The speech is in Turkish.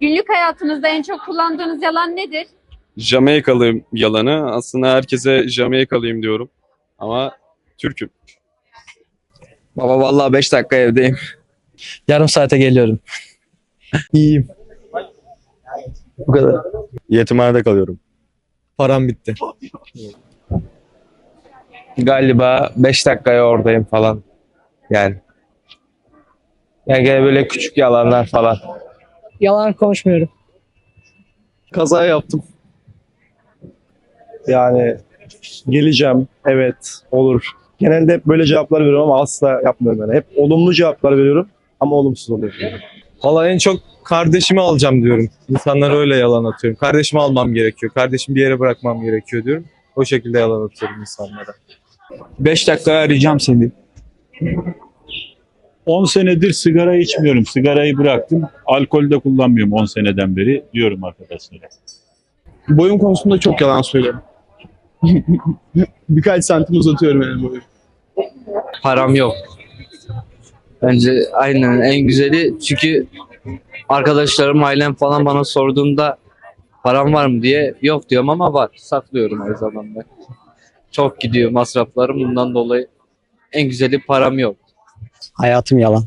Günlük hayatınızda en çok kullandığınız yalan nedir? Jamaikalı yalanı. Aslında herkese Jamaikalıyım diyorum. Ama Türk'üm. Baba vallahi 5 dakika evdeyim. Yarım saate geliyorum. İyiyim. Bu kadar. Yetimhanede kalıyorum. Param bitti. Galiba 5 dakikaya oradayım falan. Yani. Yani gene böyle küçük yalanlar falan. Yalan konuşmuyorum. Kaza yaptım. Yani geleceğim, evet, olur. Genelde hep böyle cevaplar veriyorum ama asla yapmıyorum yani. Hep olumlu cevaplar veriyorum ama olumsuz oluyor. Valla en çok kardeşimi alacağım diyorum. İnsanlara öyle yalan atıyorum. Kardeşimi almam gerekiyor. Kardeşimi bir yere bırakmam gerekiyor diyorum. O şekilde yalan atıyorum insanlara. 5 dakikaya arayacağım seni. 10 senedir sigara içmiyorum. Sigarayı bıraktım. Alkol de kullanmıyorum 10 seneden beri diyorum arkadaşlara. Boyum konusunda çok yalan söylüyorum. Birkaç santim uzatıyorum yani boyu. param yok. Bence aynen en güzeli çünkü arkadaşlarım, ailem falan bana sorduğunda param var mı diye yok diyorum ama var. Saklıyorum her zaman da. Çok gidiyor masraflarım bundan dolayı en güzeli param yok. Hayatım yalan.